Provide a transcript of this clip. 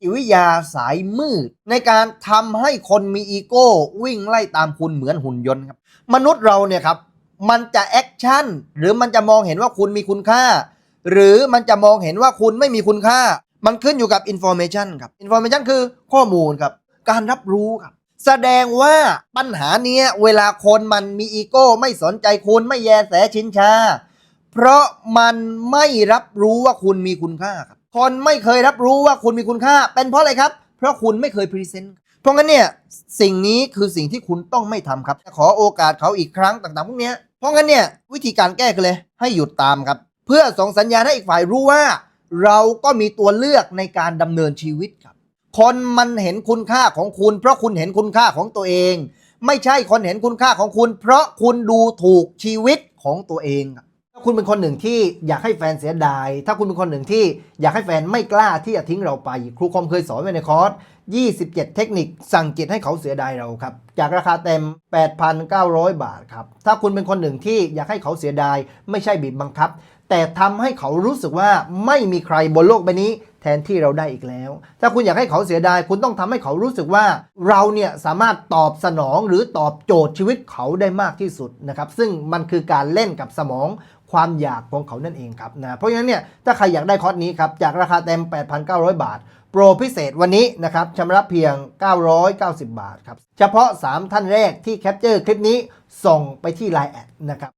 จิตวิทยาสายมืด ในการทำให้คนมีอีโก้วิ่งไล่ตามคุณเหมือนหุ่นยนต์ครับ มนุษย์เราเนี่ยครับ มันจะแอคชั่น หรือมันจะมองเห็นว่าคุณมีคุณค่า หรือมันจะมองเห็นว่าคุณไม่มีคุณค่า มันขึ้นอยู่กับ information ครับ information คือข้อมูลครับ การรับรู้ครับ แสดงว่าปัญหาเนี้ยเวลาคนมันมีอีโก้ ไม่สนใจคุณไม่แยแสชินชา เพราะมันไม่รับรู้ว่าคุณมีคุณค่าครับ คนไม่เคยรับรู้ว่าคุณมีคุณค่า เป็นเพราะอะไรครับ เพราะคุณไม่เคยพรีเซนต์เพราะงั้นเนี่ยสิ่งนี้คือสิ่งที่คุณต้องไม่ทำครับ ขอโอกาสเขาอีกครั้งต่างๆพวกนี้เพราะงั้นเนี่ยวิธีการแก้คือเลย ให้หยุดตามครับ เพื่อส่งสัญญาณให้อีกฝ่ายรู้ว่า เราก็มีตัวเลือกในการดำเนินชีวิตครับ คนมันเห็นคุณค่าของคุณ เพราะคุณเห็นคุณค่าของตัวเอง ไม่ใช่คนเห็นคุณค่าของคุณ เพราะคุณดูถูกชีวิตของตัวเองครับ ถ้าคุณเป็นคนหนึ่งที่อยากให้แฟนเสียดาย ถ้าคุณเป็นคนหนึ่งที่อยากให้แฟนไม่กล้าที่จะทิ้งเราไป ครูคอมเคยสอนไว้ในคอร์ส 27 เทคนิคสั่งจิตให้เขาเสียดายเราครับ จากราคาเต็ม 8,900 บาทครับ ถ้าคุณเป็นคนหนึ่งที่อยากให้เขาเสียดาย ไม่ใช่บีบบังคับ แต่ทำให้เขารู้สึกว่าไม่มีใครบนโลกใบนี้ แทนที่เราได้อีกแล้ว ถ้าคุณอยากให้เขาเสียดาย คุณต้องทำให้เขารู้สึกว่าเราเนี่ยสามารถตอบสนองหรือตอบโจทย์ชีวิตเขาได้มากที่สุดนะครับ ซึ่งมันคือการเล่นกับสมองความอยากของเขานั่นเองครับนะเพราะฉะนั้นเนี่ยถ้าใครอยากได้คอร์สนี้ครับจากราคาเต็ม 8,900 บาท โปรพิเศษวันนี้นะครับชำระเพียง 990 บาทครับเฉพาะ 3 ท่านแรกที่แคปเจอร์คลิปนี้ส่งไปที่ Line แอดนะครับ